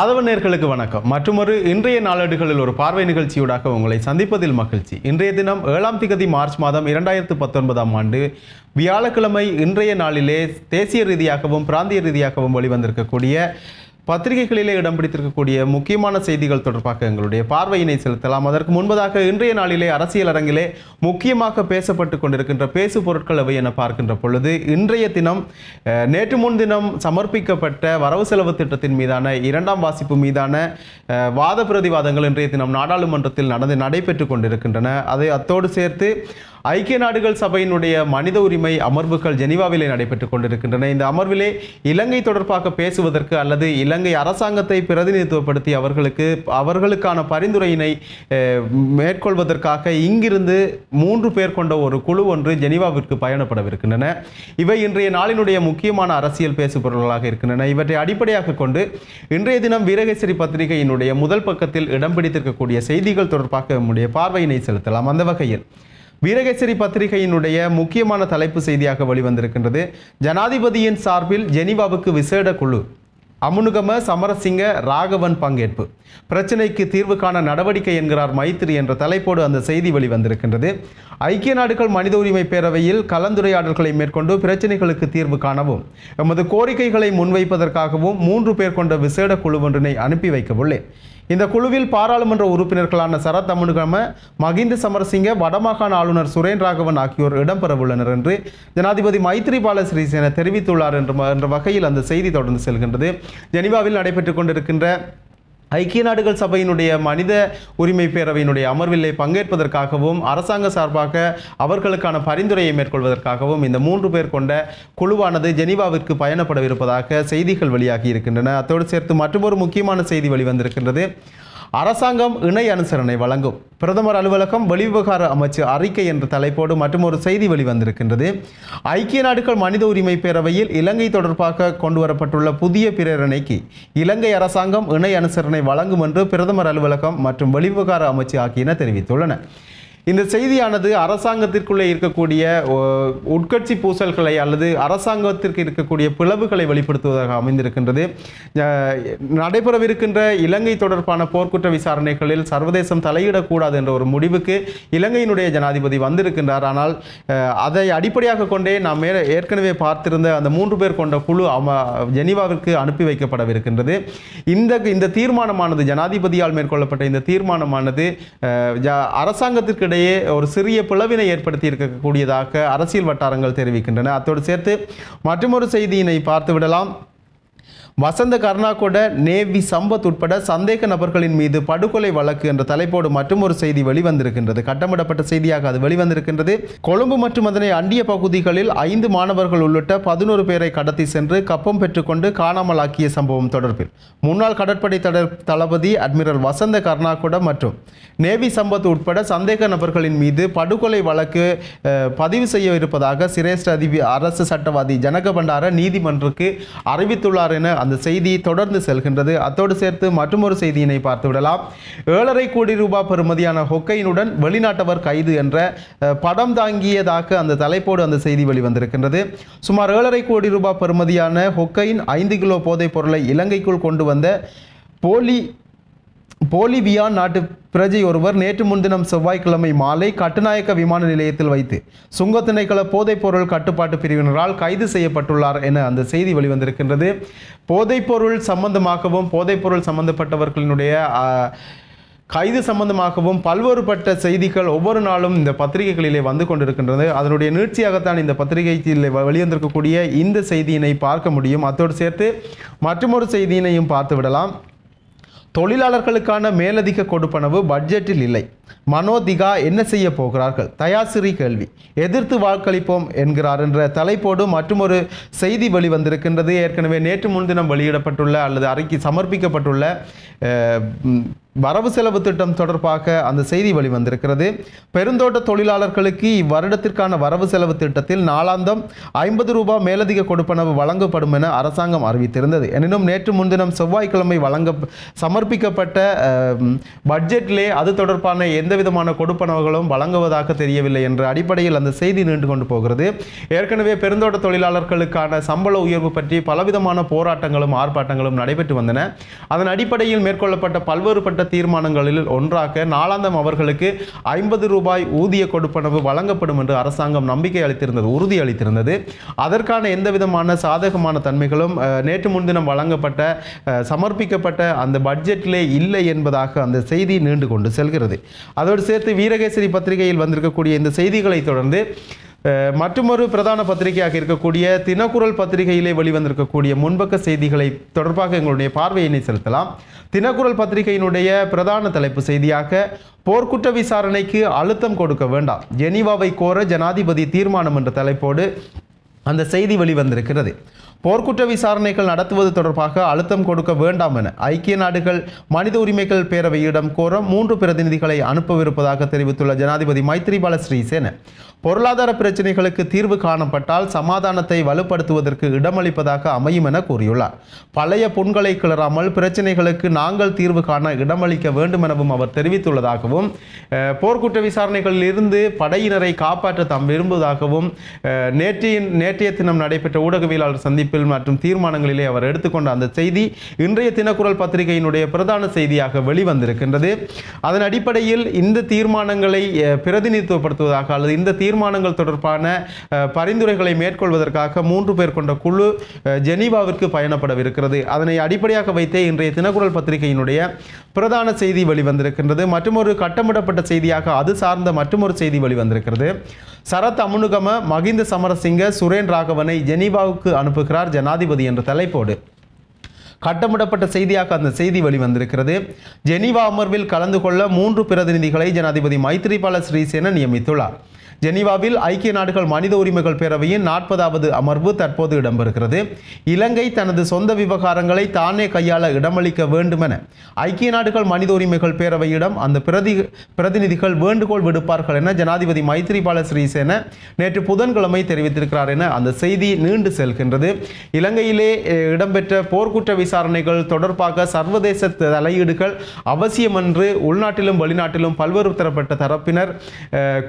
ஆதவநேர்களுக்கு வணக்கம். மற்றொரு இன்றைய நாளேடுகளில் ஒரு பார்வை நிகழ்ச்சியூடாக உங்களை சந்திப்பதில் மகிழ்ச்சி. இன்றைய தினம் ஏழாம் திகதி மார்ச் மாதம் இரண்டாயிரத்து பத்தொன்பதாம் ஆண்டு வியாழக்கிழமை இன்றைய நாளிலே தேசிய ரீதியாகவும் பிராந்திய ரீதியாகவும் வெளிவந்திருக்கக்கூடிய பத்திரிகைகளிலே இடம் பிடித்திருக்கக்கூடிய முக்கியமான செய்திகள் தொடர்பாக எங்களுடைய பார்வையினை செலுத்தலாம். அதற்கு முன்பதாக இன்றைய நாளிலே அரசியல் அரங்கிலே முக்கியமாக பேசப்பட்டு கொண்டிருக்கின்ற பேசு பொருட்கள் எவை என பார்க்கின்ற பொழுது இன்றைய தினம் நேற்று முன்தினம் சமர்ப்பிக்கப்பட்ட வரவு செலவு திட்டத்தின் மீதான இரண்டாம் வாசிப்பு மீதான வாத பிரதிவாதங்கள் இன்றைய தினம் நாடாளுமன்றத்தில் நடந்து நடைபெற்று கொண்டிருக்கின்றன. அதை அத்தோடு சேர்த்து ஐக்கிய நாடுகள் சபையினுடைய மனித உரிமை அமர்வுகள் ஜெனீவாவிலே நடைபெற்றுக் கொண்டிருக்கின்றன. இந்த அமர்விலே இலங்கை தொடர்பாக பேசுவதற்கு அல்லது இலங்கை அரசாங்கத்தை பிரதிநிதித்துவப்படுத்தி அவர்களுக்கு அவர்களுக்கான பரிந்துரையினை மேற்கொள்வதற்காக இங்கிருந்து மூன்று பேர் கொண்ட ஒரு குழு ஒன்று ஜெனீவாவிற்கு பயணப்படவிருக்கின்றன. இவை இன்றைய நாளினுடைய முக்கியமான அரசியல் பேசுபொருள்களாக இருக்கின்றன. இவற்றை அடிப்படையாக கொண்டு இன்றைய தினம் வீரகேசரி பத்திரிகையினுடைய முதல் பக்கத்தில் இடம் பிடித்திருக்கக்கூடிய செய்திகள் தொடர்பாக நம்முடைய பார்வையினை செலுத்தலாம். அந்த வகையில் வீரகேசரி பத்திரிகையினுடைய முக்கியமான தலைப்பு செய்தியாக வெளிவந்திருக்கின்றது. ஜனாதிபதியின் சார்பில் ஜெனீவாவுக்கு விசேட குழு. அமுனுகம சமரசிங்க ராகவன் பங்கேற்பு. பிரச்சினைக்கு தீர்வு காண நடவடிக்கை என்கிறார் மைத்திரி என்ற தலைப்போடு அந்த செய்தி வெளிவந்திருக்கின்றது. ஐக்கிய நாடுகள் மனித உரிமை பேரவையில் கலந்துரையாடல்களை மேற்கொண்டு பிரச்சினைகளுக்கு தீர்வு காணவும் எமது கோரிக்கைகளை முன்வைப்பதற்காகவும் மூன்று பேர் கொண்ட விசேட குழு ஒன்றினை அனுப்பி வைக்கவுள்ளேன். இந்த குழுவில் பாராளுமன்ற உறுப்பினர்களான சரத் அமுனுகம மகிந்த சமரசிங்க வடமாகாண ஆளுநர் சுரேன் ராகவன் ஆகியோர் இடம்பெறவுள்ளனர் என்று ஜனாதிபதி மைத்ரிபால சிறிசேன தெரிவித்துள்ளார் என்ற என்ற வகையில் அந்த செய்தி தொடர்ந்து செல்கின்றது. ஜெனிவாவில் நடைபெற்றுக் கொண்டிருக்கின்ற ஐக்கிய நாடுகள் சபையினுடைய மனித உரிமை பேரவையினுடைய அமர்விலே பங்கேற்பதற்காகவும் அரசாங்க சார்பாக அவர்களுக்கான பரிந்துரையை மேற்கொள்வதற்காகவும் இந்த மூன்று பேர் கொண்ட குழுவானது ஜெனீவாவிற்கு பயணப்படவிருப்பதாக செய்திகள் வெளியாகி இருக்கின்றன. அத்தோடு சேர்த்து மற்றொரு முக்கியமான செய்தி வெளிவந்திருக்கின்றது. அரசாங்கம் இணை அனுசரணை வழங்கும். பிரதமர் அலுவலகம் வெளிவிவகார அமைச்சு அறிக்கை என்ற தலைப்போடு மற்றொரு செய்தி வெளிவந்திருக்கின்றது. ஐக்கிய நாடுகள் மனித உரிமை பேரவையில் இலங்கை தொடர்பாக கொண்டுவரப்பட்டுள்ள புதிய பிரேரணைக்கு இலங்கை அரசாங்கம் இணை அனுசரணை வழங்கும் என்று பிரதமர் அலுவலகம் மற்றும் வெளிவிவகார அமைச்சு ஆகியன தெரிவித்துள்ளன. இந்த செய்தியானது அரசாங்கத்திற்குள்ளே இருக்கக்கூடிய உட்கட்சி பூசல்களை அல்லது அரசாங்கத்திற்கு இருக்கக்கூடிய பிளவுகளை வெளிப்படுத்துவதாக அமைந்திருக்கின்றது. நடைபெறவிருக்கின்ற இலங்கை தொடர்பான போர்க்குற்ற விசாரணைகளில் சர்வதேசம் தலையிடக்கூடாது என்ற ஒரு முடிவுக்கு இலங்கையினுடைய ஜனாதிபதி வந்திருக்கின்றார். ஆனால் அதை அடிப்படையாக கொண்டே நாம் ஏற்கனவே பார்த்திருந்த அந்த மூன்று பேர் கொண்ட குழு அம ஜெனீவாவிற்கு அனுப்பி வைக்கப்படவிருக்கின்றது. இந்த இந்த தீர்மானமானது ஜனாதிபதியால் மேற்கொள்ளப்பட்ட இந்த தீர்மானமானது ஜ- அரசாங்கத்திற்கு இடையே ஒரு சிறிய பிளவினை ஏற்படுத்தி இருக்கக்கூடியதாக அரசியல் வட்டாரங்கள் தெரிவிக்கின்றன. அத்தோடு சேர்த்து மற்றொரு செய்தியினை பார்த்துவிடலாம். வசந்த கர்ணாகொட நேவி சம்பத் உட்பட சந்தேக நபர்களின் மீது படுகொலை வழக்கு என்ற தலைப்போடு மற்றும் ஒரு செய்தி வெளிவந்திருக்கின்றது. கட்டமிடப்பட்ட செய்தியாக அது வெளிவந்திருக்கின்றது. கொழும்பு மற்றும் அதனை அண்டிய பகுதிகளில் ஐந்து மாணவர்கள் உள்ளிட்ட பதினோரு பேரை கடத்தி சென்று கப்பம் பெற்றுக்கொண்டு காணாமலாக்கிய சம்பவம் தொடர்பில். முன்னாள் கடற்படை தளபதி அட்மிரல் வசந்த கர்ணாகொட மற்றும் நேவி சம்பத் உட்பட சந்தேக நபர்களின் மீது படுகொலை வழக்கு பதிவு செய்ய இருப்பதாக சிரேஷ்ட அதிபர் அரசு சட்டவாதி ஜனக பண்டார நீதிமன்றுக்கு அறிவித்துள்ளார் என அந்த செய்தி தொடர்ந்து செல்கின்றது. அத்தோடு சேர்த்து மற்றொரு செய்தியினை பார்த்துவிடலாம் ஏழரை கோடி ரூபாய் பெறுமதியான ஹொக்கையினுடன் வெளிநாட்டவர் கைது என்ற படம் தாங்கியதாக அந்த தலைப்போடு அந்த செய்தி வெளிவந்திருக்கின்றது. சுமார் ஏழரை கோடி ரூபாய் பெறுமதியான ஹொக்கையின் ஐந்து கிலோ போதைப் பொருளை இலங்கைக்குள் கொண்டு வந்த போலி போலிவியா நாட்டு பிரஜை ஒருவர் நேற்று முன்தினம் செவ்வாய்க்கிழமை மாலை கட்டுநாயக்க விமான நிலையத்தில் வைத்து சுங்க திணைக்கள போதைப்பொருள் கட்டுப்பாட்டு பிரிவினரால் கைது செய்யப்பட்டுள்ளார் என அந்த செய்தி வெளிவந்திருக்கின்றது. போதைப்பொருள் சம்பந்தமாகவும் போதைப்பொருள் சம்பந்தப்பட்டவர்களினுடைய கைது சம்பந்தமாகவும் பல்வேறுபட்ட செய்திகள் ஒவ்வொரு நாளும் இந்த பத்திரிகைகளிலே வந்து கொண்டிருக்கின்றது. அதனுடைய நீட்சியாகத்தான் இந்த பத்திரிகையில் வெளிவந்திருக்கக்கூடிய இந்த செய்தியினை பார்க்க முடியும். அத்தோடு சேர்த்து மற்றொரு செய்தியினையும் பார்த்து விடலாம். தொழிலாளர்களுக்கான மேலதிக கொடுப்பனவு பட்ஜெட்டில் இல்லை. மனோதிகா என்ன செய்ய போகிறார்கள்? தயாசிரி கேள்வி. எதிர்த்து வாக்களிப்போம் என்கிறார் என்ற தலைப்போடு மற்றொரு செய்தி வெளிவந்திருக்கின்றது. ஏற்கனவே நேற்று முன்தினம் வெளியிடப்பட்டுள்ள அல்லது அறிக்கை சமர்ப்பிக்கப்பட்டுள்ள வரவு செலவு திட்டம் தொடர்பாக அந்த செய்தி வெளிவந்திருக்கிறது. பெருந்தோட்ட தொழிலாளர்களுக்கு இவ்வருடத்திற்கான வரவு செலவு திட்டத்தில் நாளாந்தம் ஐம்பது ரூபாய் மேலதிக கொடுப்பனவு வழங்கப்படும் என அரசாங்கம் அறிவித்திருந்தது. எனினும் நேற்று முன்தினம் செவ்வாய்க்கிழமை வழங்க சமர்ப்பிக்கப்பட்ட பட்ஜெட்டிலே அது தொடர்பான எந்த விதமான கொடுப்பனவுகளும் வழங்குவதாக தெரியவில்லை என்ற அடிப்படையில் அந்த செய்தி நீண்டு கொண்டு போகிறது. ஏற்கனவே பெருந்தோட்ட தொழிலாளர்களுக்கான சம்பள உயர்வு பற்றி பலவிதமான போராட்டங்களும் ஆர்ப்பாட்டங்களும் நடைபெற்று வந்தன. அதன் அடிப்படையில் மேற்கொள்ளப்பட்ட பல்வேறுபட்ட தீர்மானங்களில் ஒன்றாக நாளாந்தம் அவர்களுக்கு ஐம்பது ரூபாய் ஊதிய கொடுப்பனவு வழங்கப்படும் என்று அரசாங்கம் நம்பிக்கை அளித்திருந்தது உறுதி அளித்திருந்தது. அதற்கான எந்த விதமான சாதகமான தன்மைகளும் நேற்று முன்தினம் வழங்கப்பட்ட சமர்ப்பிக்கப்பட்ட அந்த பட்ஜெட்டிலே இல்லை என்பதாக அந்த செய்தி நீண்டு கொண்டு செல்கிறது. அதோடு சேர்த்து வீரகேசரி பத்திரிகையில் வந்திருக்கக்கூடிய இந்த செய்திகளை தொடர்ந்து மற்றொரு மற்றுமொரு பிரதான பத்திரிகையாக இருக்கக்கூடிய தினக்குரல் பத்திரிகையிலே வெளிவந்திருக்கக்கூடிய முன்பக்க செய்திகளை தொடர்பாக எங்களுடைய பார்வையினை செலுத்தலாம். தினக்குரல் பத்திரிகையினுடைய பிரதான தலைப்பு செய்தியாக போர்க்குற்ற விசாரணைக்கு அழுத்தம் கொடுக்க வேண்டாம். ஜெனீவாவை கோர ஜனாதிபதி தீர்மானம் என்ற தலைப்போடு அந்த செய்தி வெளிவந்திருக்கிறது. போர்க்குற்ற விசாரணைகள் நடத்துவது தொடர்பாக அழுத்தம் கொடுக்க வேண்டாம் என ஐக்கிய நாடுகள் மனித உரிமைகள் பேரவையிடம் கோர மூன்று பிரதிநிதிகளை அனுப்பவிருப்பதாக தெரிவித்துள்ள ஜனாதிபதி மைத்ரிபால ஸ்ரீசேன பொருளாதார பிரச்சனைகளுக்கு தீர்வு காணப்பட்டால் சமாதானத்தை வலுப்படுத்துவதற்கு இடமளிப்பதாக அமையும் என கூறியுள்ளார். பழைய புண்களை கிளறாமல் பிரச்சனைகளுக்கு நாங்கள் தீர்வு காண இடமளிக்க வேண்டும் எனவும் அவர் தெரிவித்துள்ளதாகவும் போர்க்குற்ற விசாரணைகளில் இருந்து படையினரை காப்பாற்ற தாம் விரும்புவதாகவும் நேற்றைய நேற்றைய தினம் நடைபெற்ற ஊடகவியலாளர் சந்திப்பு சந்திப்பில் மற்றும் தீர்மானங்களிலே அவர் எடுத்துக்கொண்ட அந்த செய்தி இன்றைய தினக்குரல் பத்திரிகையினுடைய பிரதான செய்தியாக வெளிவந்திருக்கின்றது. அதன் அடிப்படையில் இந்த தீர்மானங்களை பிரதிநிதித்துவப்படுத்துவதாக அல்லது இந்த தீர்மானங்கள் தொடர்பான பரிந்துரைகளை மேற்கொள்வதற்காக மூன்று பேர் கொண்ட குழு ஜெனீவாவிற்கு பயணப்படவிருக்கிறது. அதனை அடிப்படையாக வைத்தே இன்றைய தினக்குரல் பத்திரிகையினுடைய பிரதான செய்தி வெளிவந்திருக்கின்றது. மற்றொரு கட்டமிடப்பட்ட செய்தியாக அது சார்ந்த மற்றொரு செய்தி வெளிவந்திருக்கிறது. சரத் அமுனுகம மகிந்த சமரசிங்க சுரேன் ராகவனை ஜெனீவாவுக்கு அனுப்புகிறார். ஜனாதிபதி என்ற தலைப்போடு கட்டமிடப்பட்ட செய்தியாக அந்த செய்தி வெளிவந்திருக்கிறது. ஜெனீவா அமர்வில் கலந்து கொள்ள மூன்று பிரதிநிதிகளை ஜனாதிபதி மைத்ரிபால ஸ்ரீசேன நியமித்துள்ளார். ஜெனீவாவில் ஐக்கிய நாடுகள் மனித உரிமைகள் பேரவையின் நாற்பதாவது அமர்வு தற்போது இடம்பெறுகிறது. இலங்கை தனது சொந்த விவகாரங்களை தானே கையாள இடமளிக்க வேண்டுமென ஐக்கிய நாடுகள் மனித உரிமைகள் பேரவையிடம் அந்த பிரதி பிரதிநிதிகள் வேண்டுகோள் விடுப்பார்கள் என ஜனாதிபதி மைத்ரிபால ஸ்ரீசேன நேற்று புதன்கிழமை தெரிவித்திருக்கிறார் என அந்த செய்தி நீண்டு செல்கின்றது. இலங்கையிலே இடம்பெற்ற போர்க்குற்ற விசாரணைகள் தொடர்பாக சர்வதேச தலையீடுகள் அவசியம் என்று உள்நாட்டிலும் வெளிநாட்டிலும் பல்வேறு தரப்பட்ட தரப்பினர்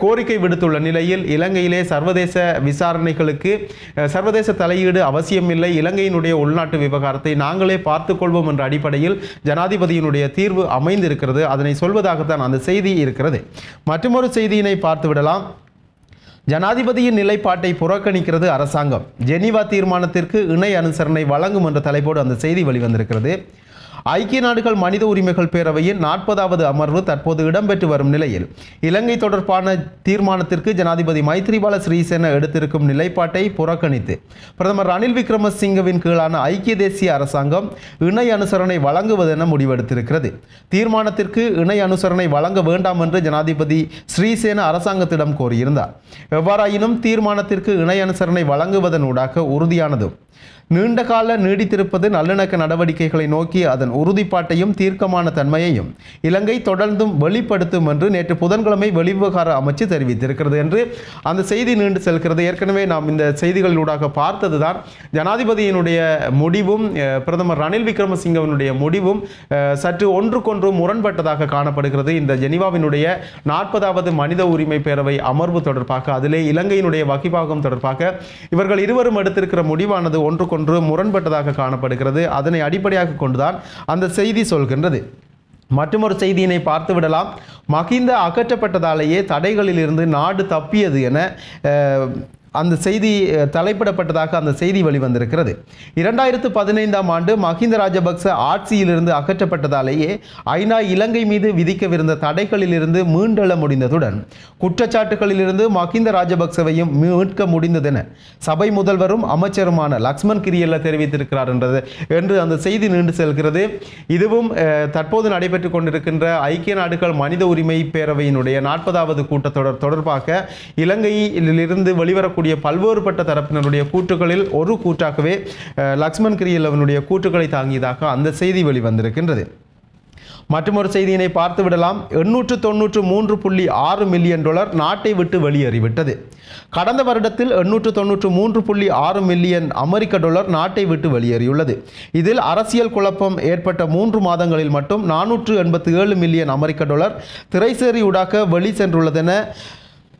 கோரிக்கை விடுத்துள்ள நிலையில் இலங்கையிலே சர்வதேச விசாரணைகளுக்கு சர்வதேச தலையீடு அவசியமில்லை. இலங்கையினுடைய உள்நாட்டு விவகாரத்தை நாங்களே பார்த்துக் கொள்வோம் என்ற அடிப்படையில் ஜனாதிபதியினுடைய தீர்வு அமைந்திருக்கிறது. அதனை சொல்வதாகத்தான் அந்த செய்தி இருக்கிறது. மற்றொரு செய்தியினை பார்த்துவிடலாம். ஜனாதிபதியின் நிலைப்பாட்டை புறக்கணிக்கிறது அரசாங்கம். ஜெனீவா தீர்மானத்திற்கு இணை அனுசரணை வழங்கும் என்ற தலைப்போடு அந்த செய்தி வெளிவந்திருக்கிறது. ஐக்கிய நாடுகள் மனித உரிமைகள் பேரவையின் நாற்பதாவது அமர்வு தற்போது இடம்பெற்று வரும் நிலையில். இலங்கை தொடர்பான தீர்மானத்திற்கு ஜனாதிபதி மைத்ரிபால ஸ்ரீசேன எடுத்திருக்கும் நிலைப்பாட்டை புறக்கணித்து பிரதமர் ரணில் விக்ரமசிங்கவின் கீழான ஐக்கிய தேசிய அரசாங்கம் இணை அனுசரணை வழங்குவதென முடிவெடுத்திருக்கிறது. தீர்மானத்திற்கு இணை அனுசரணை வழங்க வேண்டாம் என்று ஜனாதிபதி ஸ்ரீசேன அரசாங்கத்திடம் கோரியிருந்தார். எவ்வாறாயினும் தீர்மானத்திற்கு இணை அனுசரணை வழங்குவதனூடாக உறுதியானதும் நீண்டகால நீடித்திருப்பது நல்லிணக்க நடவடிக்கைகளை நோக்கி அதன் உறுதிப்பாட்டையும் தீர்க்கமான தன்மையையும் இலங்கை தொடர்ந்தும் வெளிப்படுத்தும் என்று நேற்று புதன்கிழமை வெளிவிவகார அமைச்சு தெரிவித்திருக்கிறது என்று அந்த செய்தி நீண்டு செல்கிறது. ஏற்கனவே நாம் இந்த செய்திகளினூடாக பார்த்ததுதான் ஜனாதிபதியினுடைய முடிவும் பிரதமர் ரணில் விக்ரமசிங்கவனுடைய முடிவும் சற்று ஒன்றுக்கொன்று முரண்பட்டதாக காணப்படுகிறது. இந்த ஜெனிவாவினுடைய நாற்பதாவது மனித உரிமை பேரவை அமர்வு தொடர்பாக அதிலே இலங்கையினுடைய வகிபாகம் தொடர்பாக இவர்கள் இருவரும் எடுத்திருக்கிற முடிவானது ஒன்றுக்கொன்று முரண்பட்டதாக காணப்படுகிறது. அதனை அடிப்படையாக கொண்டுதான் அந்த செய்தி சொல்கின்றது. மற்றொரு செய்தியினை பார்த்து விடலாம் மகிந்த அகற்றப்பட்டதாலேயே தடைகளிலிருந்து நாடு தப்பியது என அஹ், அந்த செய்தி தலைப்பிடப்பட்டதாக அந்த செய்தி வெளிவந்திருக்கிறது. இரண்டாயிரத்து பதினைந்தாம் ஆண்டு மஹிந்த ராஜபக்ச ஆட்சியிலிருந்து அகற்றப்பட்டதாலேயே ஐநா இலங்கை மீது விதிக்கவிருந்த தடைகளிலிருந்து மீண்டெழ முடிந்ததுடன் குற்றச்சாட்டுகளிலிருந்து மஹிந்த ராஜபக்சவையும் மீட்க முடிந்ததென சபை முதல்வரும் அமைச்சருமான லக்ஷ்மன் கிரியல்ல தெரிவித்திருக்கிறார் என்றது என்று அந்த செய்தி நீண்டு செல்கிறது. இதுவும் தற்போது நடைபெற்றுக் கொண்டிருக்கின்ற ஐக்கிய நாடுகள் மனித உரிமை பேரவையினுடைய நாற்பதாவது கூட்டத்தொடர் தொடர்பாக இலங்கையிலிருந்து வெளிவரக்கூடிய பல்வேறுபட்ட தரப்பினருடைய கூற்றுகளில் ஒரு கூற்றாகவே லக்ஷ்மண் லக்ஷ்மன் கிரியல் அவனுடைய கூற்றுக்களை தாங்கியதாக அந்த செய்தி வெளிவந்திருக்கின்றது. மற்றொரு செய்தியினை பார்த்து விடலாம் எண்ணூற்று தொன்னூற்று மூன்று புள்ளி ஆறு மில்லியன் டாலர் நாட்டை விட்டு வெளியேறிவிட்டது. கடந்த வருடத்தில் எண்ணூற்று தொன்னூற்று மூன்று புள்ளி ஆறு மில்லியன் அமெரிக்க டாலர் நாட்டை விட்டு வெளியேறியுள்ளது. இதில் அரசியல் குழப்பம் ஏற்பட்ட மூன்று மாதங்களில் மட்டும் நானூற்று எண்பத்தி ஏழு மில்லியன் அமெரிக்க டாலர் திரைசேரி ஊடாக வெளி சென்றுள்ளதென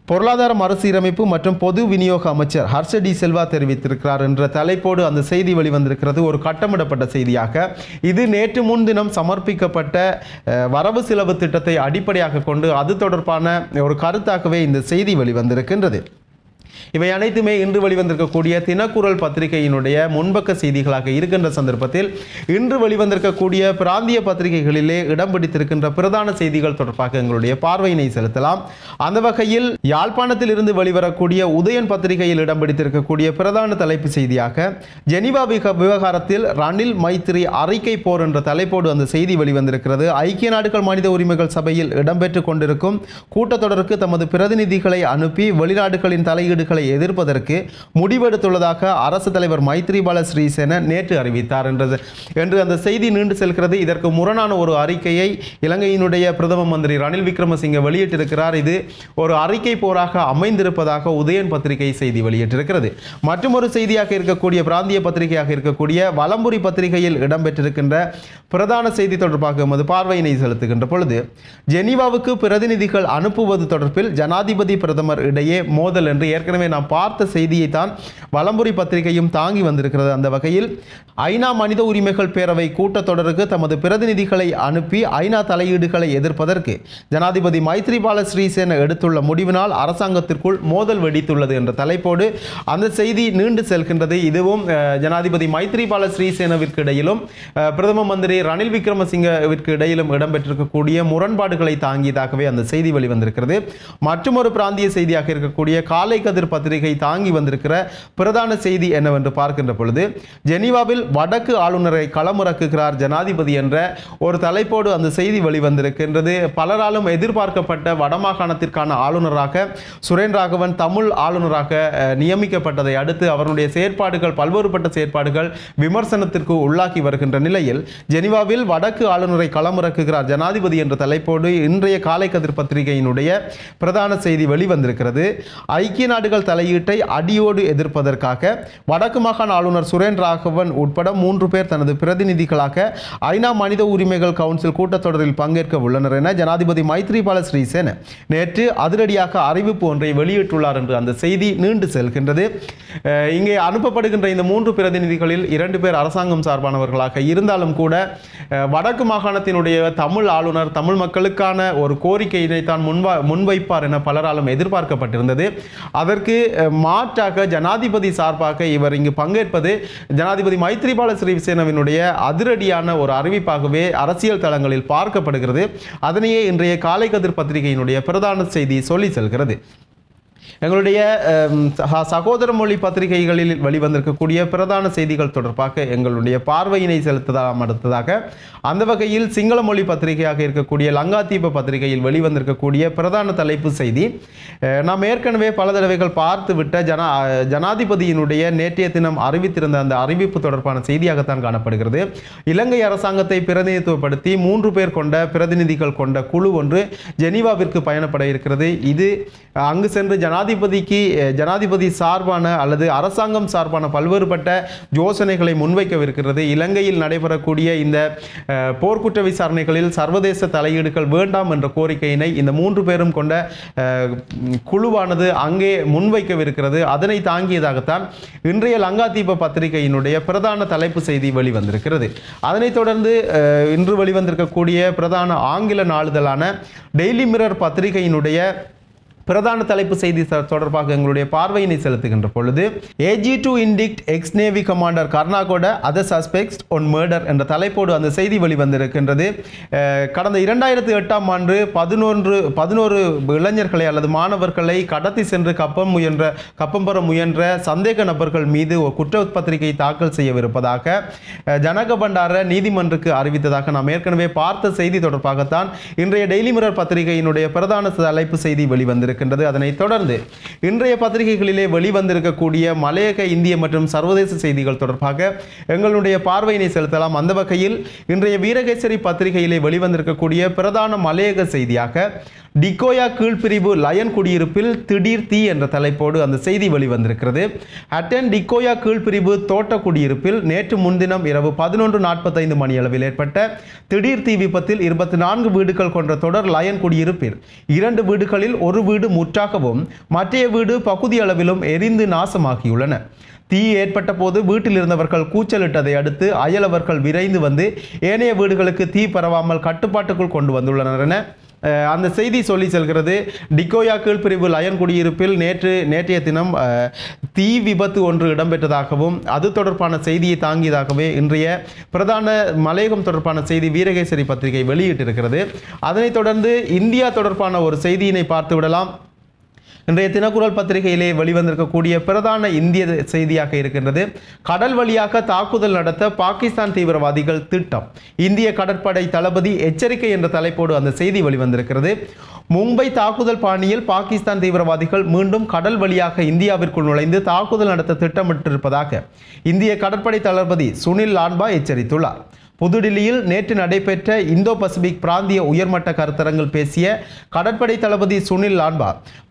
பொருளாதார மறுசீரமைப்பு மற்றும் பொது விநியோக அமைச்சர் ஹர்ஷ டி செல்வா தெரிவித்திருக்கிறார் என்ற தலைப்போடு அந்த செய்தி வெளிவந்திருக்கிறது. ஒரு கட்டமிடப்பட்ட செய்தியாக இது நேற்று முன்தினம் சமர்ப்பிக்கப்பட்ட வரவு செலவு திட்டத்தை அடிப்படையாக கொண்டு அது தொடர்பான ஒரு கருத்தாகவே இந்த செய்தி வெளிவந்திருக்கின்றது. இவை அனைத்துமே இன்று வெளிவந்திருக்கக்கூடிய தினக்குரல் பத்திரிகையினுடைய முன்பக்க செய்திகளாக இருக்கின்ற சந்தர்ப்பத்தில் இன்று வெளிவந்திருக்கக்கூடிய பிராந்திய பத்திரிகைகளிலே இடம் பிடித்திருக்கின்ற பிரதான செய்திகள் தொடர்பாக எங்களுடைய பார்வையினை செலுத்தலாம். அந்த வகையில் யாழ்ப்பாணத்தில் இருந்து வெளிவரக்கூடிய உதயன் பத்திரிகையில் இடம் பிடித்திருக்கக்கூடிய பிரதான தலைப்பு செய்தியாக ஜெனிவா விவகாரத்தில் ரணில் மைத்திரி அறிக்கை போர் என்ற தலைப்போடு அந்த செய்தி வெளிவந்திருக்கிறது. ஐக்கிய நாடுகள் மனித உரிமைகள் சபையில் இடம்பெற்றுக் கொண்டிருக்கும் கூட்டத்தொடருக்கு தமது பிரதிநிதிகளை அனுப்பி வெளிநாடுகளின் தலையீடுகள் எதிர்ப்பதற்கு முடிவெடுத்துள்ளதாக அரசு தலைவர் மைத்ரிபால ஸ்ரீசேன நேற்று அறிவித்தார் என்றது. என்று அந்த செய்தி நீண்டு செல்கிறது. இதற்கு முரணான ஒரு அறிக்கையை இலங்கையினுடைய பிரதம மந்திரி ரணில் விக்ரமசிங்க வெளியிட்டிருக்கிறார். இது ஒரு அறிக்கை போராக அமைந்திருப்பதாக உதயன் பத்திரிகை செய்தி வெளியிட்டிருக்கிறது. மற்றும் ஒரு செய்தியாக இருக்கக்கூடிய பிராந்திய பத்திரிகையாக இருக்கக்கூடிய வலம்புரி பத்திரிகையில் இடம்பெற்றிருக்கின்ற பிரதான செய்தி தொடர்பாக எமது பார்வையினை செலுத்துகின்ற பொழுது ஜெனீவாவுக்கு பிரதிநிதிகள் அனுப்புவது தொடர்பில் ஜனாதிபதி பிரதமர் இடையே மோதல் என்று ஏற்கனவே நாம் பார்த்த செய்தியை தான் வலம்புரி பத்திரிகையும் தாங்கி வந்திருக்கிறது. அந்த வகையில் ஐநா மனித உரிமைகள் பேரவை கூட்டத்தொடருக்கு தமது பிரதிநிதிகளை அனுப்பி ஐநா தலையீடுகளை எதிர்ப்பதற்கு ஜனாதிபதி மைத்ரிபால ஸ்ரீசேன எடுத்துள்ள முடிவினால் அரசாங்கத்திற்குள் மோதல் வெடித்துள்ளது என்ற தலைப்போடு அந்த செய்தி நீண்டு செல்கின்றது. இதுவும் ஜனாதிபதி மைத்ரிபால ஸ்ரீசேனவிற்கு இடையிலும் பிரதம மந்திரி ரணில் விக்ரமசிங்கவிற்கு இடையிலும் இடம்பெற்றிருக்கக்கூடிய முரண்பாடுகளை தாங்கியதாகவே அந்த செய்தி வெளிவந்திருக்கிறது. மற்றும் ஒரு பிராந்திய செய்தியாக இருக்கக்கூடிய காலை கதிர் பத்திரிகை தாங்கி வந்திருக்கிற பிரதான செய்தி என்னவென்று பார்க்கின்ற பொழுது ஜெனீவாவில் வடக்கு ஆளுநரை களமிறக்குகிறார் ஜனாதிபதி என்ற ஒரு தலைப்போடு அந்த செய்தி வெளிவந்திருக்கின்றது. பலராலும் எதிர்பார்க்கப்பட்ட வடமாகாணத்திற்கான ஆளுநராக சுரேன் ராகவன் தமிழ் ஆளுநராக நியமிக்கப்பட்டதை அடுத்து அவருடைய செயற்பாடுகள் பல்வேறுபட்ட செயற்பாடுகள் விமர்சனத்திற்கு உள்ளாக்கி வருகின்ற நிலையில் ஜெனீவாவில் வடக்கு ஆளுநரை களமிறக்குகிறார் ஜனாதிபதி என்ற தலைப்போடு இன்றைய காலை கதிர் பத்திரிகையினுடைய பிரதான செய்தி வெளிவந்திருக்கிறது. ஐக்கிய நாடுகள் தலையீட்டை அடியோடு எதிர்ப்பதற்காக வடக்கு மாகாண ஆளுநர் சுரேன் ராகவன் உட்பட மூன்று பேர் தனது பிரதிநிதிகளாக ஐநா மனித உரிமைகள் கவுன்சில் கூட்டத்தொடரில் பங்கேற்க உள்ளனர் என ஜனாதிபதி மைத்ரிபால ஸ்ரீசேன நேற்று அதிரடியாக அறிவிப்பு ஒன்றை வெளியிட்டுள்ளார் என்று அந்த செய்தி நீண்டு செல்கின்றது. இங்கே அனுப்பப்படுகின்ற இந்த மூன்று பிரதிநிதிகளில் இரண்டு பேர் அரசாங்கம் சார்பானவர்களாக இருந்தாலும் கூட வடக்கு மாகாணத்தினுடைய தமிழ் ஆளுநர் தமிழ் மக்களுக்கான ஒரு கோரிக்கையினை தான் முன்வா முன்வைப்பார் என பலராலும் எதிர்பார்க்கப்பட்டிருந்தது. அதற்கு இதற்கு மாற்றாக ஜனாதிபதி சார்பாக இவர் இங்கு பங்கேற்பது ஜனாதிபதி மைத்ரிபால சிறிசேனவினுடைய அதிரடியான ஒரு அறிவிப்பாகவே அரசியல் தளங்களில் பார்க்கப்படுகிறது. அதனையே இன்றைய காலை கதிர் பத்திரிகையினுடைய பிரதான செய்தி சொல்லி செல்கிறது. எங்களுடைய சகோதர மொழி பத்திரிகைகளில் வெளிவந்திருக்கக்கூடிய பிரதான செய்திகள் தொடர்பாக எங்களுடைய பார்வையினை செலுத்ததாக அடுத்ததாக அந்த வகையில் சிங்கள மொழி பத்திரிகையாக இருக்கக்கூடிய லங்காதீப பத்திரிகையில் வெளிவந்திருக்கக்கூடிய பிரதான தலைப்பு செய்தி. நாம் ஏற்கனவே பல தடவைகள் பார்த்துவிட்ட ஜனா ஜனாதிபதியினுடைய நேற்றைய தினம் அறிவித்திருந்த அந்த அறிவிப்பு தொடர்பான செய்தியாகத்தான் காணப்படுகிறது. இலங்கை அரசாங்கத்தை பிரதிநிதித்துவப்படுத்தி மூன்று பேர் கொண்ட பிரதிநிதிகள் கொண்ட குழு ஒன்று ஜெனீவாவிற்கு பயணப்பட இருக்கிறது. இது அங்கு சென்று ஜனாதிபதிக்கு ஜனாதிபதி சார்பான அல்லது அரசாங்கம் சார்பான பல்வேறுபட்ட யோசனைகளை முன்வைக்கவிருக்கிறது. இலங்கையில் நடைபெறக்கூடிய இந்த போர்க்குற்ற விசாரணைகளில் சர்வதேச தலையீடுகள் வேண்டாம் என்ற கோரிக்கையினை இந்த மூன்று பேரும் கொண்ட குழுவானது அங்கே முன்வைக்கவிருக்கிறது. அதனை தாங்கியதாகத்தான் இன்றைய லங்காதீப பத்திரிகையினுடைய பிரதான தலைப்பு செய்தி வெளிவந்திருக்கிறது. அதனைத் தொடர்ந்து இன்று வெளிவந்திருக்கக்கூடிய பிரதான ஆங்கில நாளிதழான டெய்லி மிரர் பத்திரிகையினுடைய பிரதான தலைப்பு செய்தி தொடர்பாக எங்களுடைய பார்வையினை செலுத்துகின்ற பொழுது AG to indict ex navy commander Karannagoda other suspects on murder என்ற தலைப்போடு அந்த செய்தி வெளிவந்திருக்கின்றது. கடந்த இரண்டாயிரத்தி எட்டாம் ஆண்டு பதினொன்று பதினோரு இளைஞர்களை அல்லது மாணவர்களை கடத்தி சென்று கப்பம் முயன்ற கப்பம் பெற முயன்ற சந்தேக நபர்கள் மீது ஒரு குற்றப்பத்திரிகை தாக்கல் செய்யவிருப்பதாக ஜனக பண்டார நீதிமன்றுக்கு அறிவித்ததாக நாம் ஏற்கனவே பார்த்த செய்தி தொடர்பாகத்தான் இன்றைய டெய்லி மிரர் பத்திரிகையினுடைய பிரதான தலைப்பு செய்தி வெளிவந்திருக்கிறது இருக்கின்றது. அதனைத் தொடர்ந்து இன்றைய பத்திரிகைகளிலே வெளிவந்திருக்கக்கூடிய மலையக இந்திய மற்றும் சர்வதேச செய்திகள் தொடர்பாக எங்களுடைய பார்வையினை செலுத்தலாம். அந்த வகையில் இன்றைய வீரகேசரி பத்திரிகையிலே வெளிவந்திருக்கக்கூடிய பிரதான மலையக செய்தியாக டிகோயா கீழ்பிரிவு லயன் குடியிருப்பில் திடீர் தீ என்ற தலைப்போடு அந்த செய்தி வெளிவந்திருக்கிறது. அட்டன் டிகோயா கீழ்பிரிவு தோட்ட குடியிருப்பில் நேற்று முன்தினம் இரவு பதினொன்று நாற்பத்தைந்து மணி அளவில் ஏற்பட்ட திடீர் தீ விபத்தில் இருபத்தி நான்கு வீடுகள் கொண்ட தொடர் லயன் குடியிருப்பில் இரண்டு வீடுகளில் ஒரு வீடு முற்றாகவும் மற்றைய வீடு பகுதி அளவிலும் எரிந்து நாசமாகியுள்ளன. தீ ஏற்பட்ட போது வீட்டில் இருந்தவர்கள் கூச்சலிட்டதை அடுத்து அயலவர்கள் விரைந்து வந்து ஏனைய வீடுகளுக்கு தீ பரவாமல் கட்டுப்பாட்டுக்குள் கொண்டு வந்துள்ளனர் என அந்த செய்தி சொல்லி செல்கிறது. டிகோயா கீழ்பிரிவு லயன் குடியிருப்பில் நேற்று நேற்றைய தினம் தீ விபத்து ஒன்று இடம்பெற்றதாகவும் அது தொடர்பான செய்தியை தாங்கியதாகவே இன்றைய பிரதான மலையகம் தொடர்பான செய்தி வீரகேசரி பத்திரிகை வெளியிட்டிருக்கிறது. அதனைத் தொடர்ந்து இந்தியா தொடர்பான ஒரு செய்தியினை பார்த்து விடலாம். இன்றைய தினக்குரல் பத்திரிகையிலே வெளிவந்திருக்கக்கூடிய பிரதான இந்திய செய்தியாக இருக்கின்றது. கடல் வழியாக தாக்குதல் நடத்த பாகிஸ்தான் தீவிரவாதிகள் திட்டம். இந்திய கடற்படை தளபதி எச்சரிக்கை என்ற தலைப்போடு அந்த செய்தி வெளிவந்திருக்கிறது. மும்பை தாக்குதல் பாணியில் பாகிஸ்தான் தீவிரவாதிகள் மீண்டும் கடல் வழியாக இந்தியாவிற்குள் நுழைந்து தாக்குதல் நடத்த திட்டமிட்டிருப்பதாக இந்திய கடற்படை தளபதி சுனில் லான்பா எச்சரித்துள்ளார். புதுடில்லியில் நேற்று நடைபெற்ற இந்தோ பசிபிக் பிராந்திய உயர்மட்ட கருத்தரங்கில் பேசிய கடற்படை தளபதி சுனில் லான்பா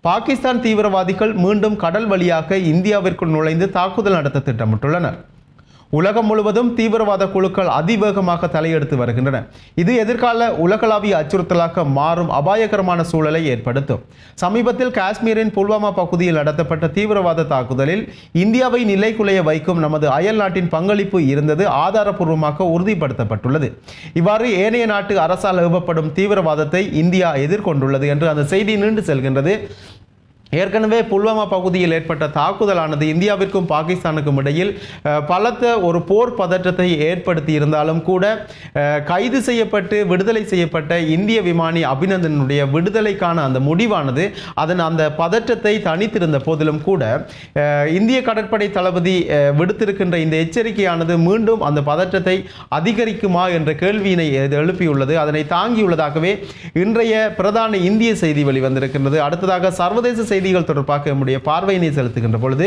பாகிஸ்தான் தீவிரவாதிகள் மீண்டும் கடல் வழியாக இந்தியாவிற்குள் நுழைந்து தாக்குதல் நடத்த திட்டமிட்டுள்ளனர். உலகம் முழுவதும் தீவிரவாத குழுக்கள் அதிவேகமாக தலையெடுத்து வருகின்றன. இது எதிர்கால உலகளாவிய அச்சுறுத்தலாக மாறும் அபாயகரமான சூழலை ஏற்படுத்தும். சமீபத்தில் காஷ்மீரின் புல்வாமா பகுதியில் நடத்தப்பட்ட தீவிரவாத தாக்குதலில் இந்தியாவை நிலைக்குலைய வைக்கும் நமது அயல் நாட்டின் பங்களிப்பு இருந்தது ஆதாரப்பூர்வமாக உறுதிப்படுத்தப்பட்டுள்ளது. இவ்வாறு ஏனைய நாட்டு அரசால் ஏவப்படும் தீவிரவாதத்தை இந்தியா எதிர்கொண்டுள்ளது என்று அந்த செய்தி நீண்டு செல்கின்றது. ஏற்கனவே புல்வாமா பகுதியில் ஏற்பட்ட தாக்குதலானது இந்தியாவிற்கும் பாகிஸ்தானுக்கும் இடையில் பலத்த ஒரு போர் பதற்றத்தை ஏற்படுத்தி இருந்தாலும் கூட கைது செய்யப்பட்டு விடுதலை செய்யப்பட்ட இந்திய விமானி அபிநந்தனுடைய விடுதலைக்கான அந்த முடிவானது அதன் அந்த பதற்றத்தை தனித்திருந்த போதிலும் கூட இந்திய கடற்படை தளபதி விடுத்திருக்கின்ற இந்த எச்சரிக்கையானது மீண்டும் அந்த பதற்றத்தை அதிகரிக்குமா என்ற கேள்வியினை எழுப்பியுள்ளது. அதனை தாங்கியுள்ளதாகவே இன்றைய பிரதான இந்திய செய்தி வெளிவந்திருக்கின்றது. அடுத்ததாக சர்வதேச செய்தி செய்திகள் தொடர்பாக நம்முடைய பார்வையினை செலுத்துகின்ற பொழுது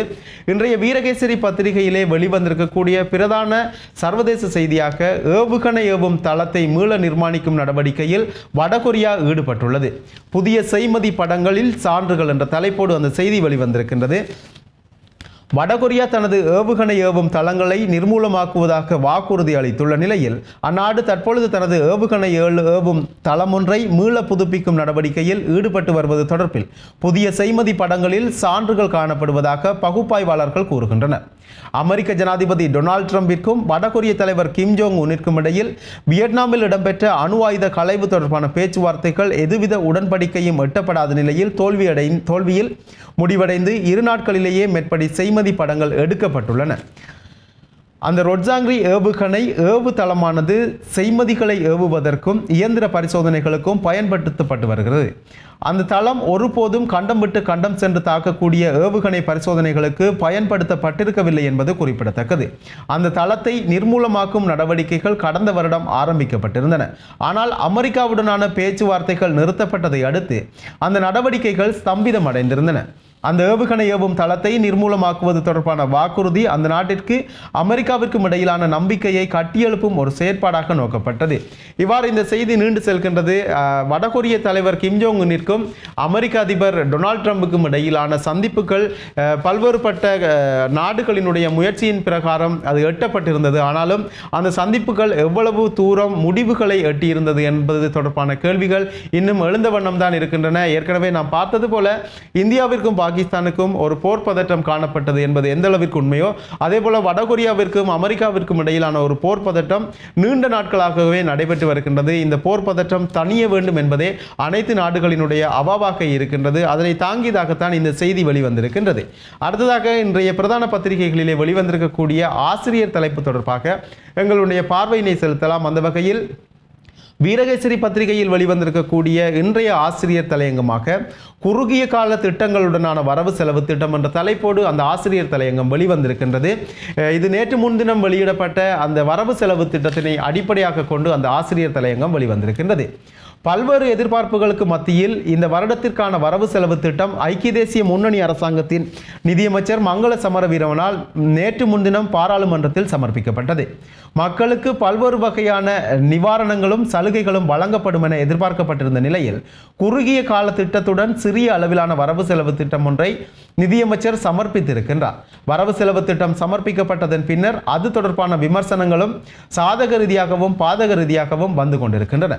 இன்றைய வீரகேசரி பத்திரிகையிலே வெளிவந்திருக்கக்கூடிய பிரதான சர்வதேச செய்தியாக ஏவுகணை ஏவும் தளத்தை மீள நிர்மாணிக்கும் நடவடிக்கையில் வடகொரியா ஈடுபட்டுள்ளது. புதிய செய்மதி படங்களில் சான்றுகள் என்ற தலைப்போடு அந்த செய்தி வெளிவந்திருக்கின்றது. வடகொரியா தனது ஏவுகணை ஏவும் தளங்களை நிர்மூலமாக்குவதாக வாக்குறுதி அளித்துள்ள நிலையில் அந்நாடு தற்பொழுது தனது ஏவுகணை ஏழு ஏவும் தளமொன்றை மீள புதுப்பிக்கும் நடவடிக்கையில் ஈடுபட்டு வருவது தொடர்பில் புதிய செய்மதி படங்களில் சான்றுகள் காணப்படுவதாக பகுப்பாய்வாளர்கள் கூறுகின்றனர். அமெரிக்க ஜனாதிபதி டொனால்ட் ட்ரம்பிற்கும் வடகொரிய தலைவர் கிம் ஜோங் உனிற்கும் இடையில் வியட்நாமில் இடம்பெற்ற அணு ஆயுத களைவு தொடர்பான பேச்சுவார்த்தைகள் எதுவித உடன்படிக்கையும் எட்டப்படாத நிலையில் தோல்வியடை தோல்வியில் முடிவடைந்து இரு நாட்களிலேயே மேற்படி செய்மதி படங்கள் எடுக்கப்பட்டுள்ளன. அந்த ரொட்ஜாங்கிரி ஏவுகணை ஏவு தளமானது செய்மதிகளை ஏவுவதற்கும் இயந்திர பரிசோதனைகளுக்கும் பயன்படுத்தப்பட்டு வருகிறது. அந்த தளம் ஒருபோதும் கண்டம் விட்டு கண்டம் சென்று தாக்கக்கூடிய ஏவுகணை பரிசோதனைகளுக்கு பயன்படுத்தப்பட்டிருக்கவில்லை என்பது குறிப்பிடத்தக்கது. அந்த தளத்தை நிர்மூலமாக்கும் நடவடிக்கைகள் கடந்த வருடம் ஆரம்பிக்கப்பட்டிருந்தன. ஆனால் அமெரிக்காவுடனான பேச்சுவார்த்தைகள் நிறுத்தப்பட்டதை அடுத்து அந்த நடவடிக்கைகள் ஸ்தம்பிதம் அடைந்திருந்தன அந்த ஏவுகணை ஏவும் தளத்தை நிர்மூலமாக்குவது தொடர்பான வாக்குறுதி அந்த நாட்டிற்கு அமெரிக்காவிற்கும் இடையிலான நம்பிக்கையை கட்டியெழுப்பும் ஒரு செயற்பாடாக நோக்கப்பட்டது. இவ்வாறு இந்த செய்தி நீண்டு செல்கின்றது. வடகொரிய தலைவர் கிம் ஜோங் உன்னிற்கும் அமெரிக்க அதிபர் டொனால்ட் ட்ரம்புக்கும் இடையிலான சந்திப்புகள் பல்வேறுபட்ட நாடுகளினுடைய முயற்சியின் பிரகாரம் அது எட்டப்பட்டிருந்தது. ஆனாலும் அந்த சந்திப்புகள் எவ்வளவு தூரம் முடிவுகளை எட்டியிருந்தது என்பது தொடர்பான கேள்விகள் இன்னும் எழுந்த வண்ணம் தான் இருக்கின்றன. ஏற்கனவே நாம் பார்த்தது போல இந்தியாவிற்கும் பாகிஸ்தானுக்கும் ஒரு போர் பதற்றம் காணப்பட்டது என்பது எந்த அளவிற்கு உண்மையோ அதே போல வடகொரியாவிற்கும் அமெரிக்காவிற்கும் இடையிலான ஒரு போர் பதற்றம் நீண்ட நாட்களாகவே நடைபெற்று வருகின்றது. இந்த போர் பதற்றம் தணிய வேண்டும் என்பதே அனைத்து நாடுகளினுடைய அவாவாக இருக்கின்றது. அதனை தாங்கியதாகத்தான் இந்த செய்தி வெளிவந்திருக்கின்றது. அடுத்ததாக இன்றைய பிரதான பத்திரிகைகளிலே வெளிவந்திருக்கக்கூடிய ஆசிரியர் தலைப்பு தொடர்பாக எங்களுடைய பார்வையினை செலுத்தலாம். அந்த வகையில் வீரகேசரி பத்திரிகையில் வெளிவந்திருக்கக்கூடிய இன்றைய ஆசிரியர் தலையங்கமாக குறுகிய கால திட்டங்களுடனான வரவு செலவு திட்டம் என்ற தலைப்போடு அந்த ஆசிரியர் தலையங்கம் வெளிவந்திருக்கின்றது. இது நேற்று முன்தினம் வெளியிடப்பட்ட அந்த வரவு செலவு திட்டத்தினை அடிப்படையாக கொண்டு அந்த ஆசிரியர் தலையங்கம் வெளிவந்திருக்கின்றது. பல்வேறு எதிர்பார்ப்புகளுக்கு மத்தியில் இந்த வருடத்திற்கான வரவு செலவு திட்டம் ஐக்கிய தேசிய முன்னணி அரசாங்கத்தின் நிதியமைச்சர் மங்கள சமரவீரவனால் நேற்று முன்தினம் பாராளுமன்றத்தில் சமர்ப்பிக்கப்பட்டது. மக்களுக்கு பல்வேறு வகையான நிவாரணங்களும் சலுகைகளும் வழங்கப்படும் என எதிர்பார்க்கப்பட்டிருந்த நிலையில் குறுகிய கால திட்டத்துடன் சிறிய அளவிலான வரவு செலவு திட்டம் ஒன்றை நிதியமைச்சர் சமர்ப்பித்திருக்கின்றார். வரவு செலவு திட்டம் சமர்ப்பிக்கப்பட்டதன் பின்னர் அது தொடர்பான விமர்சனங்களும் சாதக ரீதியாகவும் பாதக ரீதியாகவும் வந்து கொண்டிருக்கின்றன.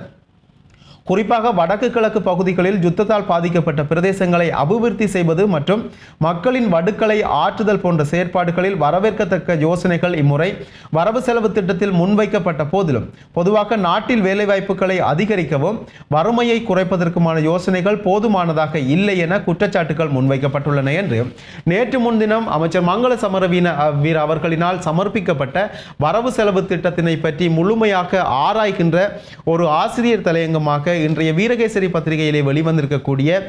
குறிப்பாக வடக்கு கிழக்கு பகுதிகளில் யுத்தத்தால் பாதிக்கப்பட்ட பிரதேசங்களை அபிவிருத்தி செய்வது மற்றும் மக்களின் வடுக்களை ஆற்றுதல் போன்ற செயற்பாடுகளில் வரவேற்கத்தக்க யோசனைகள் இம்முறை வரவு செலவு திட்டத்தில் முன்வைக்கப்பட்ட போதிலும். பொதுவாக நாட்டில் வேலைவாய்ப்புகளை அதிகரிக்கவும் வறுமையை குறைப்பதற்குமான யோசனைகள் போதுமானதாக இல்லை என குற்றச்சாட்டுகள் முன்வைக்கப்பட்டுள்ளன என்று நேற்று முன்தினம் அமைச்சர் மங்கள சமரவீன வீர அவர்களினால் சமர்ப்பிக்கப்பட்ட வரவு செலவு திட்டத்தினை பற்றி முழுமையாக ஆராய்கின்ற ஒரு ஆசிரியர் தலையங்கமாக இன்றைய வீரகேசரி பத்திரிகையிலே வெளிவந்திருக்கக்கூடிய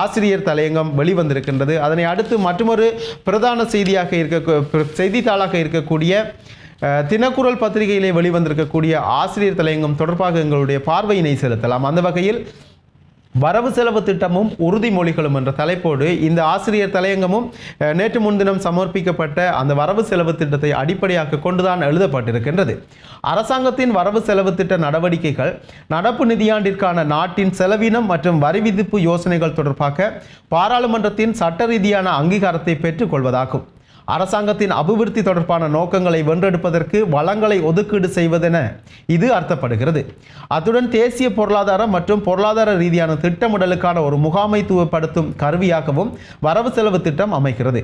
ஆசிரியர் தலையங்கம் வெளிவந்திருக்கின்றது. அதனை அடுத்து மற்றொரு பிரதான செய்தியாக இருக்க செய்தித்தாளாக இருக்கக்கூடிய தினக்குரல் பத்திரிகையிலே வெளிவந்திருக்கக்கூடிய ஆசிரியர் தலையங்கம் தொடர்பாக எங்களுடைய பார்வையினை செலுத்தலாம். அந்த வகையில் வரவு செலவு திட்டமும் உறுதிமொழிகளும் என்ற தலைப்போடு இந்த ஆசிரியர் தலையங்கமும் நேற்று முன்தினம் சமர்ப்பிக்கப்பட்ட அந்த வரவு செலவு திட்டத்தை அடிப்படையாக கொண்டுதான் எழுதப்பட்டிருக்கின்றது. அரசாங்கத்தின் வரவு செலவு திட்ட நடவடிக்கைகள் நடப்பு நிதியாண்டிற்கான நாட்டின் செலவினம் மற்றும் வரி விதிப்பு யோசனைகள் தொடர்பாக பாராளுமன்றத்தின் சட்ட ரீதியான அங்கீகாரத்தை பெற்றுக்கொள்வதாகும் அரசாங்கத்தின் அபிவிருத்தி தொடர்பான நோக்கங்களை வென்றெடுப்பதற்கு வளங்களை ஒதுக்கீடு செய்வதென இது அர்த்தப்படுகிறது. அத்துடன் தேசிய பொருளாதாரம் மற்றும் பொருளாதார ரீதியான திட்டமிடலுக்கான ஒரு முகாமைத்துவப்படுத்தும் கருவியாகவும் வரவு செலவு திட்டம் அமைகிறது.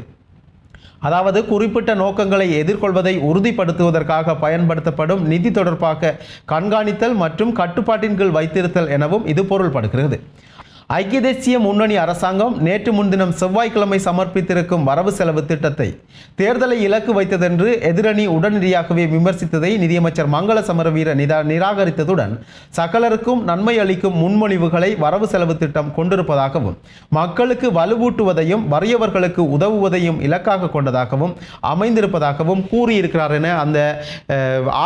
அதாவது குறிப்பிட்ட நோக்கங்களை எதிர்கொள்வதை உறுதிப்படுத்துவதற்காக பயன்படுத்தப்படும் நிதி தொடர்பாக கண்காணித்தல் மற்றும் கட்டுப்பாட்டின் கீழ் வைத்திருத்தல் எனவும் இது பொருள்படுகிறது. ஐக்கிய தேசிய முன்னணி அரசாங்கம் நேற்று முன்தினம் செவ்வாய்க்கிழமை சமர்ப்பித்திருக்கும் வரவு செலவு திட்டத்தை தேர்தலை இலக்கு வைத்ததென்று எதிரணி உடனடியாகவே விமர்சித்ததை நிதியமைச்சர் மங்கள சமரவீர நிதா நிராகரித்ததுடன் சகலருக்கும் நன்மை அளிக்கும் முன்மொழிவுகளை வரவு செலவு திட்டம் கொண்டிருப்பதாகவும் மக்களுக்கு வலுவூட்டுவதையும் வறியவர்களுக்கு உதவுவதையும் இலக்காக கொண்டதாகவும் அமைந்திருப்பதாகவும் கூறியிருக்கிறார் என அந்த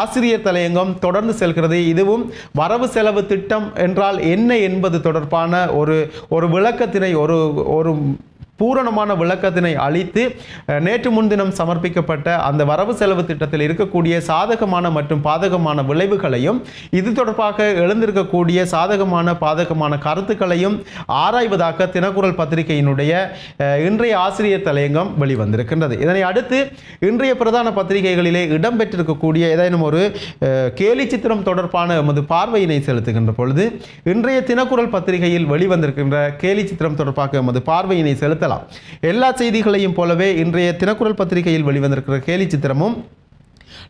ஆசிரியர் தலையங்கம் தொடர்ந்து செல்கிறது. இதுவும் வரவு செலவு திட்டம் என்றால் என்ன என்பது தொடர்பான ஒரு ஒரு விளக்கத்தினை ஒரு ஒரு பூரணமான விளக்கத்தினை அளித்து நேற்று முன்தினம் சமர்ப்பிக்கப்பட்ட அந்த வரவு செலவு திட்டத்தில் இருக்கக்கூடிய சாதகமான மற்றும் பாதகமான விளைவுகளையும் இது தொடர்பாக எழுந்திருக்கக்கூடிய சாதகமான பாதகமான கருத்துக்களையும் ஆராய்வதாக தினக்குரல் பத்திரிகையினுடைய இன்றைய ஆசிரியர் தலையங்கம் வெளிவந்திருக்கின்றது. இதனை அடுத்து இன்றைய பிரதான பத்திரிகைகளிலே இடம்பெற்றிருக்கக்கூடிய ஏதேனும் ஒரு கேலி சித்திரம் தொடர்பான எமது பார்வையினை செலுத்துகின்ற பொழுது இன்றைய தினக்குரல் பத்திரிகையில் வெளிவந்திருக்கின்ற கேலி சித்திரம் தொடர்பாக எமது பார்வையினை செலுத்த செலுத்தலாம் எல்லா செய்திகளையும் போலவே இன்றைய தினக்குரல் பத்திரிகையில் வெளிவந்திருக்கிற கேலி சித்திரமும்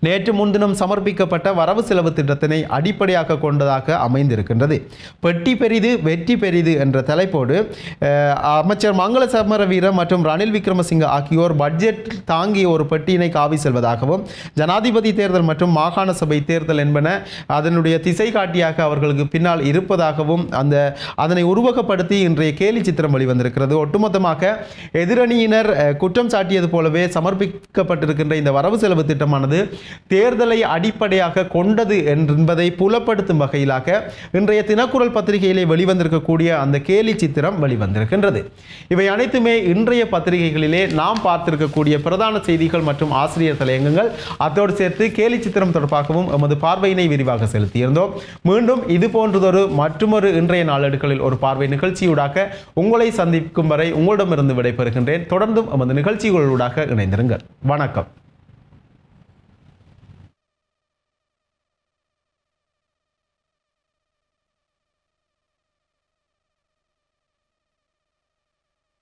நேற்று முன்தினம் சமர்ப்பிக்கப்பட்ட வரவு செலவு திட்டத்தினை அடிப்படையாக கொண்டதாக அமைந்திருக்கின்றது. பெட்டி பெரிது வெற்றி பெரிது என்ற தலைப்போடு அமைச்சர் மங்கள சமரவீர மற்றும் ரணில் விக்ரமசிங்க ஆகியோர் பட்ஜெட் தாங்கிய ஒரு பெட்டியினை காவி செல்வதாகவும் ஜனாதிபதி தேர்தல் மற்றும் மாகாண சபை தேர்தல் என்பன அதனுடைய திசை காட்டியாக அவர்களுக்கு பின்னால் இருப்பதாகவும் அந்த அதனை உருவகப்படுத்தி இன்றைய கேலி சித்திரம் வெளிவந்திருக்கிறது. ஒட்டுமொத்தமாக எதிரணியினர் குற்றம் சாட்டியது போலவே சமர்ப்பிக்கப்பட்டிருக்கின்ற இந்த வரவு செலவு திட்டமானது தேர்தலை அடிப்படையாக கொண்டது என்பதை புலப்படுத்தும் வகையிலாக இன்றைய தினக்குரல் பத்திரிகையிலே வெளிவந்திருக்கக்கூடிய அந்த கேலி சித்திரம் வெளிவந்திருக்கின்றது. இவை அனைத்துமே இன்றைய பத்திரிகைகளிலே நாம் பார்த்திருக்கக்கூடிய பிரதான செய்திகள் மற்றும் ஆசிரியர் தலையங்கங்கள். அதோடு சேர்த்து கேலி சித்திரம் தொடர்பாகவும் எமது பார்வையினை விரிவாக செலுத்தியிருந்தோம். மீண்டும் இது போன்றதொரு மற்றொரு இன்றைய நாளேடுகளில் ஒரு பார்வை நிகழ்ச்சியூடாக உங்களை சந்திக்கும் வரை உங்களிடமிருந்து விடைபெறுகின்றேன். தொடர்ந்தும் எமது நிகழ்ச்சிகளூடாக இணைந்திருங்கள். வணக்கம்.